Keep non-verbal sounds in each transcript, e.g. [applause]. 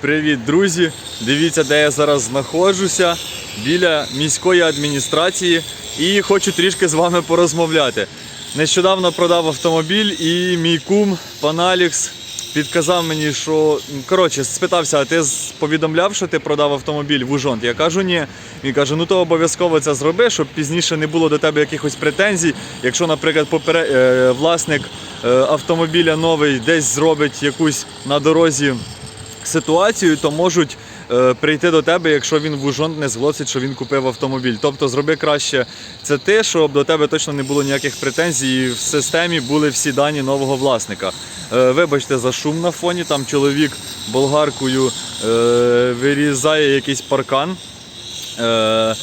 Привіт, друзі! Дивіться, де я зараз знаходжуся біля міської адміністрації і хочу трішки з вами порозмовляти. Нещодавно продав автомобіль і мій кум пан Алікс підказав мені, що коротше, спитався, а ти повідомляв, що ти продав автомобіль в Ужонт? Я кажу, ні. Він каже, ну то обов'язково це зроби, щоб пізніше не було до тебе якихось претензій. Якщо, наприклад, попере... е, власник е, автомобіля новий десь зробить якусь на дорозі ситуацію, то можуть е, прийти до тебе, якщо він в Ужонт не зголосить, що він купив автомобіль. Тобто зроби краще це ти, щоб до тебе точно не було ніяких претензій. і В системі були всі дані нового власника. Е, вибачте за шум на фоні. Там чоловік болгаркою е, вирізає якийсь паркан. Е,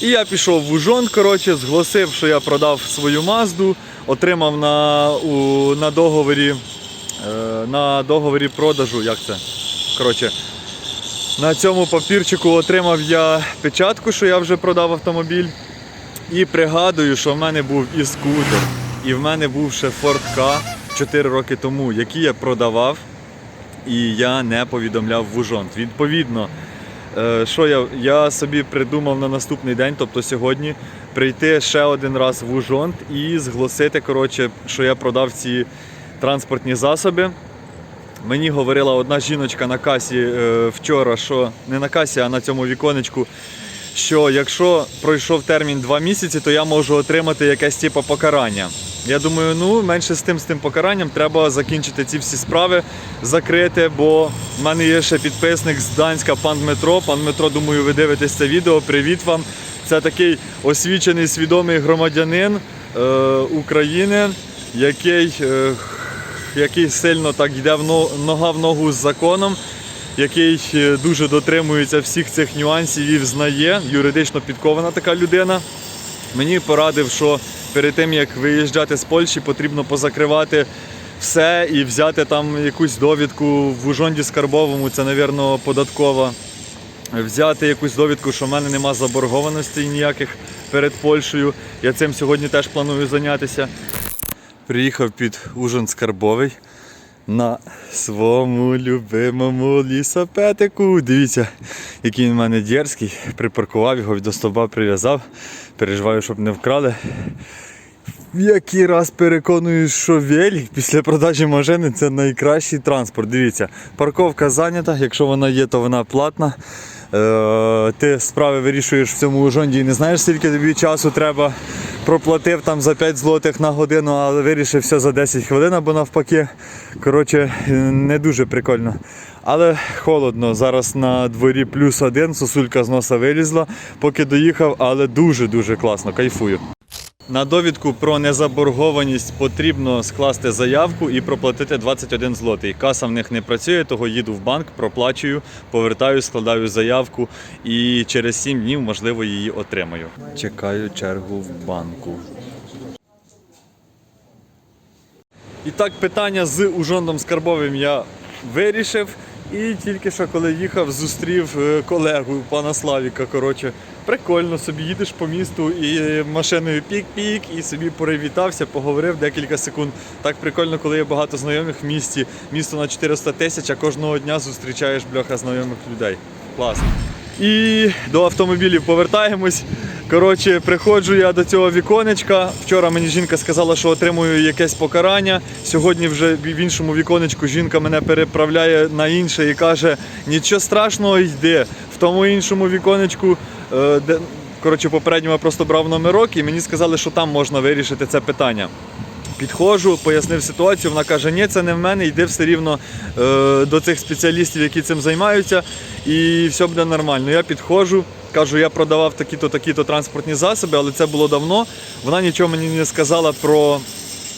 і я пішов в Ужон, коротше, зголосив, що я продав свою мазду, отримав на, у, на договорі е, на договорі продажу, як це? Коротше, на цьому папірчику отримав я печатку, що я вже продав автомобіль. І пригадую, що в мене був і скутер, і в мене був ще Ford K 4 роки тому, який я продавав, і я не повідомляв в Ужонт. Відповідно, е, що я, я собі придумав на наступний день, тобто сьогодні, прийти ще один раз в Ужонт і зголосити, коротше, що я продав ці транспортні засоби. Мені говорила одна жіночка на касі е, вчора, що не на касі, а на цьому віконечку, що якщо пройшов термін 2 місяці, то я можу отримати якесь типу покарання. Я думаю, ну менше з тим з тим покаранням треба закінчити ці всі справи, закрити, бо в мене є ще підписник з Данська, пан Дмитро. Пан Дмитро, думаю, ви дивитесь це відео. Привіт вам. Це такий освічений свідомий громадянин е, України, який е, який сильно так йде нога в ногу з законом, який дуже дотримується всіх цих нюансів і взнає, юридично підкована така людина. Мені порадив, що перед тим як виїжджати з Польщі, потрібно позакривати все і взяти там якусь довідку в Ужонді Скарбовому, це, мабуть, податкова. Взяти якусь довідку, що в мене нема заборгованостей ніяких перед Польщею. Я цим сьогодні теж планую зайнятися. Приїхав під Ужин Скарбовий на своєму любимому лісопетику. Дивіться, який він в мене дерзкий. Припаркував його, до стовба прив'язав. Переживаю, щоб не вкрали. В який раз переконуюсь, що велик після продажі машини це найкращий транспорт. Дивіться, парковка зайнята, якщо вона є, то вона платна. Е, ти справи вирішуєш в цьому ужонді і не знаєш, скільки тобі часу треба. Проплатив там за 5 злотих на годину, але вирішив все за 10 хвилин або навпаки. Коротше, не дуже прикольно. Але холодно. Зараз на дворі плюс один, сосулька з носа вилізла, поки доїхав, але дуже-дуже класно, кайфую. На довідку про незаборгованість потрібно скласти заявку і проплатити 21 злотий. Каса в них не працює, того їду в банк, проплачую, повертаю, складаю заявку і через 7 днів, можливо, її отримаю. Чекаю чергу в банку. І так, питання з Ужондом Скарбовим я вирішив. І тільки що коли їхав, зустрів е, колегу пана Славіка. Коротше, прикольно собі їдеш по місту і машиною пік-пік, і собі привітався, поговорив декілька секунд. Так прикольно, коли є багато знайомих в місті. Місто на 400 тисяч, а кожного дня зустрічаєш бляха знайомих людей. Класно. І до автомобілів повертаємось. Коротше, приходжу я до цього віконечка. Вчора мені жінка сказала, що отримую якесь покарання. Сьогодні вже в іншому віконечку жінка мене переправляє на інше і каже: нічого страшного, йди. В тому іншому віконечку, де коротше, попередньо просто брав номерок, і мені сказали, що там можна вирішити це питання. Підходжу, пояснив ситуацію. Вона каже: ні, це не в мене, йди все рівно е, до цих спеціалістів, які цим займаються, і все буде нормально. Я підходжу, кажу, я продавав такі-то, такі-то транспортні засоби, але це було давно. Вона нічого мені не сказала про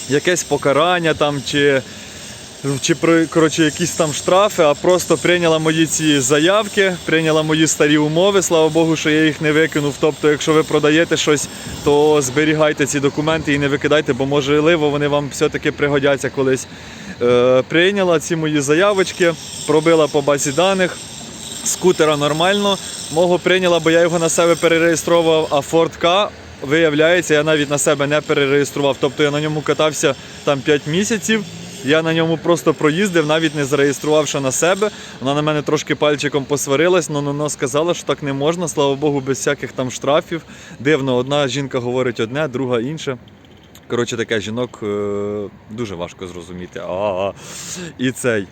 якесь покарання там чи. Чи коротше, якісь там штрафи, а просто прийняла мої ці заявки, прийняла мої старі умови. Слава Богу, що я їх не викинув. Тобто, якщо ви продаєте щось, то зберігайте ці документи і не викидайте, бо можливо вони вам все-таки пригодяться колись. Е, прийняла ці мої заявочки, пробила по базі даних. Скутера нормально. Мого прийняла, бо я його на себе перереєстрував, а Ford K, виявляється, я навіть на себе не перереєстрував. Тобто я на ньому катався там 5 місяців. Я на ньому просто проїздив, навіть не зареєструвавши на себе. Вона на мене трошки пальчиком посварилась, але вона сказала, що так не можна, слава Богу, без всяких там штрафів. Дивно, одна жінка говорить одне, друга інше. Коротше, таке жінок е, дуже важко зрозуміти. А, і цей.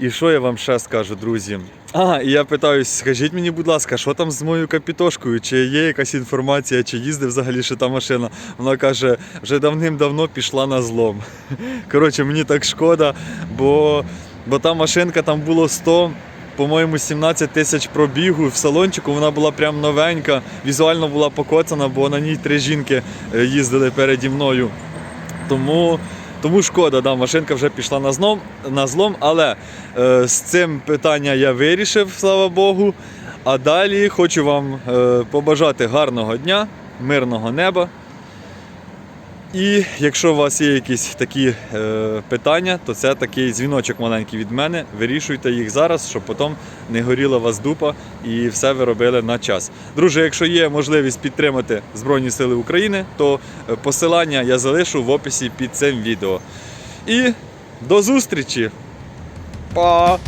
І що я вам ще скажу, друзі? А, і я питаюсь, скажіть мені, будь ласка, що там з моєю капітошкою? Чи є якась інформація, чи їздить взагалі ще та машина? Вона каже, вже давним-давно пішла на злом. [laughs] Коротше, мені так шкода, бо, бо та машинка там було 100, по-моєму, 17 тисяч пробігу. В салончику вона була прям новенька, візуально була покоцана, бо на ній три жінки е, їздили переді мною. Тому, тому шкода, да, машинка вже пішла на злом, на злом але е, з цим питання я вирішив, слава Богу. А далі хочу вам е, побажати гарного дня, мирного неба. І якщо у вас є якісь такі е, питання, то це такий дзвіночок маленький від мене. Вирішуйте їх зараз, щоб потім не горіла вас дупа і все ви робили на час. Друже, якщо є можливість підтримати Збройні Сили України, то е, посилання я залишу в описі під цим відео. І до зустрічі! Па!